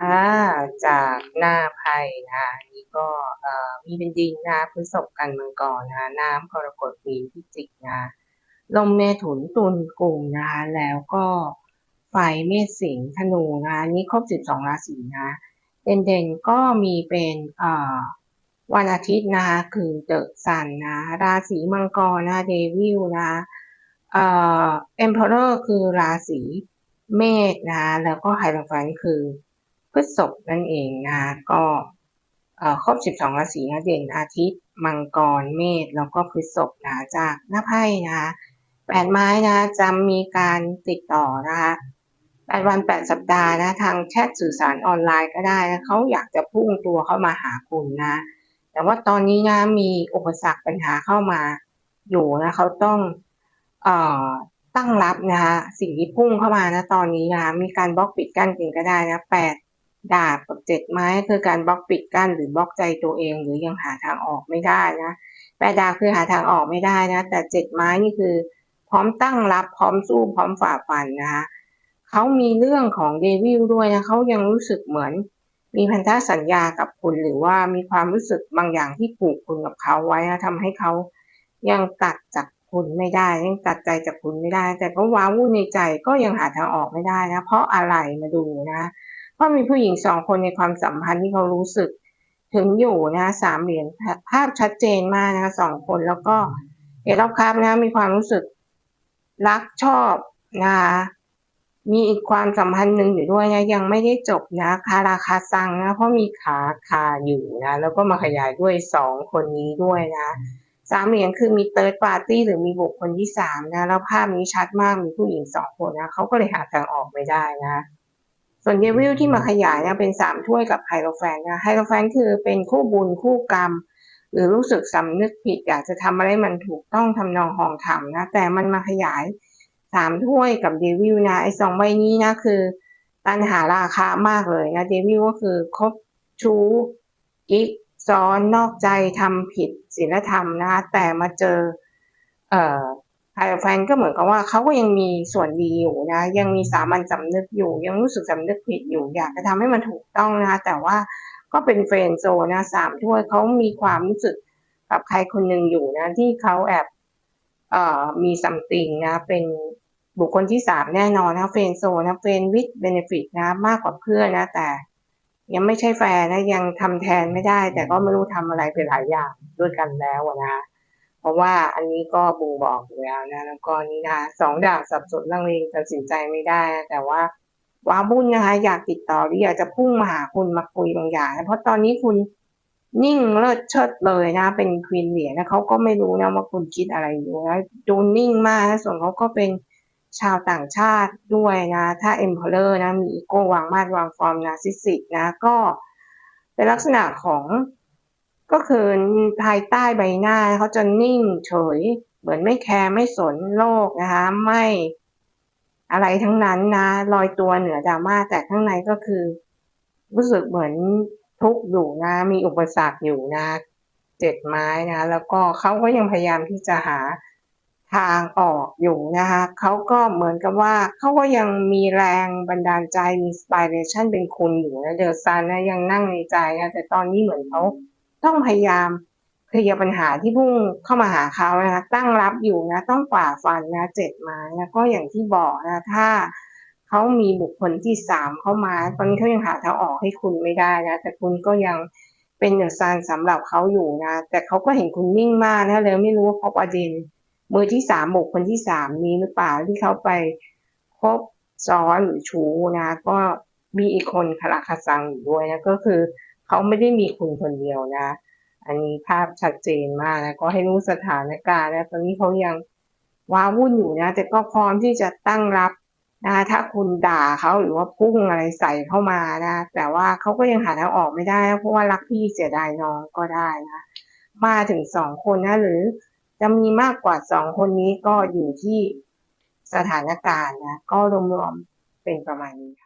อ่าจากหน้าไพ่นะคะนี่ก็เอ่อมีเป็นดินนะพฤษภกันมังกรนะคะน้ำกรกฎมีนพิจิกนะลมเมถุนตุลกลุ่มนะคะแล้วก็ไฟเมษสิงห์ธนูนะคะนี่ครบสิบสองราศีนะเด่นๆก็มีเป็นเอ่อวันอาทิตย์นะคะคือเดอะซันนะราศีมังกรนะเดวิลนะเอ่อเอ็มเพอเรอร์คือราศีเมษนะแล้วก็ไฮโลแฟนคือ ฤษภนั่นเองนะก็ครบ 12 ราศีนะเด่นอาทิตย์ มังกรเมษแล้วก็พฤษภนะจากหน้าไพ่นะแปดไม้นะจะมีการติดต่อนะคะแปดวันแปดสัปดาห์นะทางแชทสื่อสารออนไลน์ก็ได้นะเขาอยากจะพุ่งตัวเข้ามาหาคุณนะ แต่ว่าตอนนี้นะมีอุปสรรคปัญหาเข้ามาอยู่นะเขาต้องเอ่อตั้งรับนะคะสิ่งที่พุ่งเข้ามานะตอนนี้นะคะมีการบล็อกปิดกั้นกันก็ได้นะแปด ดาบกับเจ็ดไม้คือการบล็อกปิดกั้นหรือบล็อกใจตัวเอง หรือยังหาทางออกไม่ได้นะแปดดาบคือหาทางออกไม่ได้นะ แต่เจ็ดไม้นี่คือ พร้อมตั้งรับพร้อมสู้พร้อมฝ่าฟันนะคะเขามีเรื่องของเดวิลด้วยนะเขายังรู้สึกเหมือน มีพันธสัญญากับคุณหรือว่ามีความรู้สึกบางอย่างที่ผูกคุณกับเขาไว้นะทำให้เขายังตัดจากคุณไม่ได้ยังตัดใจจากคุณไม่ได้ แต่ก็ว้าวุ่นในใจก็ยังหาทางออกไม่ได้นะ เพราะอะไรมาดูนะ เพราะมีผู้หญิงสองคนในความสัมพันธ์ที่เขารู้สึกถึงอยู่นะสามเหรียญภาพชัดเจนมากนะสองคนแล้วก็เอรอบครับนะมีความรู้สึกรักชอบนะมีอีกความสัมพันธ์หนึ่งอยู่ด้วยนะยังไม่ได้จบนะคาราคาซังนะเพราะมีขาคาอยู่นะแล้วก็มาขยายด้วยสองคนนี้ด้วยนะสามเหรียญคือมีเติร์ดปาร์ตี้หรือมีบุคคลที่สามนะแล้วภาพนี้ชัดมากมีผู้หญิงสองคนนะเขาก็เลยหาทางออกไม่ได้นะ ส่วนเดวิลที่มาขยายนะเป็นสามถ้วยกับไฮโรแฟนนะไฮโรแฟนคือเป็นคู่บุญคู่กรรม หรือรู้สึกสำนึกผิดอยากจะทำอะไรมันถูกต้องทำนองหองธรรมนะ แต่มันมาขยายสามถ้วยกับเดวิลนะไอ้สองใบนี้นะคือตันหาราคามากเลยนะเดวิลก็คือคบชู้กิ๊กซ้อนนอกใจทำผิดศีลธรรมนะคะแต่มาเจอ เอ่อ ไฮแฟนก็เหมือนกับว่าเขาก็ยังมีส่วนดีอยู่นะ ยังมีสามัญสำนึกอยู่ ยังรู้สึกสำนึกผิดอยู่ อยากจะทำให้มันถูกต้องนะ แต่ว่าก็เป็นเฟรนโซนะสามถ้วยเขามีความรู้สึกกับใครคนหนึ่งอยู่นะ ที่เขาแอบเอ่อมีซัมติงนะ เป็นบุคคลที่สามแน่นอนนะเฟรนโซนะเฟรนวิดเบเนฟิตนะ มากกว่าเพื่อนนะ แต่ยังไม่ใช่แฟนนะ ยังทำแทนไม่ได้ แต่ก็ไม่รู้ทำอะไรไปหลายอย่างด้วยกันแล้วนะ ราะว่าอันนี้ก็บ่งบอกอยู่แล้วนะแล้วก็นี่นะสองดาบสับสนลังเลตัดสินใจไม่ได้ แต่ว่าว้าบุญนะคะอยากติดต่อหรืออยากจะพุ่งมาหาคุณมาคุยบางอย่างนะเพราะตอนนี้คุณนิ่งเลิศเชิดเลยนะ เป็นควีนเหรียญนะเขาก็ไม่รู้นะว่าคุณคิดอะไรอยู่นะดูนิ่งมากนะส่วนเขาก็เป็นชาวต่างชาติด้วยนะ ถ้า Emperor นะมีอีโก้วางมาดวางฟอร์มนาซิสิกนะ ก็เป็นลักษณะของ ก็คือภายใต้ใบหน้าเขาจะนิ่งเฉย เหมือนไม่แคร์ไม่สนโลกนะคะไม่อะไรทั้งนั้นนะลอยตัวเหนือดราม่าแต่ข้างในก็คือ รู้สึกเหมือนทุกข์อยู่นะ มีอุปสรรคอยู่นะเจ็ดไม้นะแล้วก็เขาก็ยังพยายามที่จะหาทางออกอยู่นะคะเขาก็เหมือนกับว่าเขาก็ยังมีแรงบันดาลใจมีสปายเรชันเป็นคุณอยู่นะเดอซันนะยังนั่งในใจนะแต่ตอนนี้เหมือนเขา ต้องพยายามเคลียร์ปัญหาที่พุ่งเข้ามาหาเขานะคะตั้งรับอยู่นะ ต้องฝ่าฟันนะเจ็ดมานะก็อย่างที่บอกนะถ้าเขามีบุคคลที่สามเข้ามา ตอนนี้เขายังหาทางออกให้คุณไม่ได้นะ แต่คุณก็ยังเป็นเดอซันสำหรับเขาอยู่นะ แต่เขาก็เห็นคุณนิ่งมากนะเลยไม่รู้ว่าเพราะประเด็นมือที่สามบุคคลที่สามนี้หรือเปล่าที่เขาไปคบซ้อนหรือชูนะ ก็มีอีกคนคาราคาซังอยู่ด้วยนะก็คือ เขาไม่ได้มีคุณคนเดียวนะ อันนี้ภาพชัดเจนมากนะก็ให้รู้สถานการณ์นะตอนนี้เขายังว้าวุ่นอยู่นะ แต่ก็พร้อมที่จะตั้งรับนะถ้าคุณด่าเขาหรือว่าพุ่งอะไรใส่เข้ามานะ แต่ว่าเขาก็ยังหาทางออกไม่ได้เพราะว่ารักพี่เสียดายน้องก็ได้นะมาถึงสองคนนะ หรือจะมีมากกว่าสองคนนี้ก็อยู่ที่สถานการณ์นะ ก็รวมๆเป็นประมาณนี้ค่ะ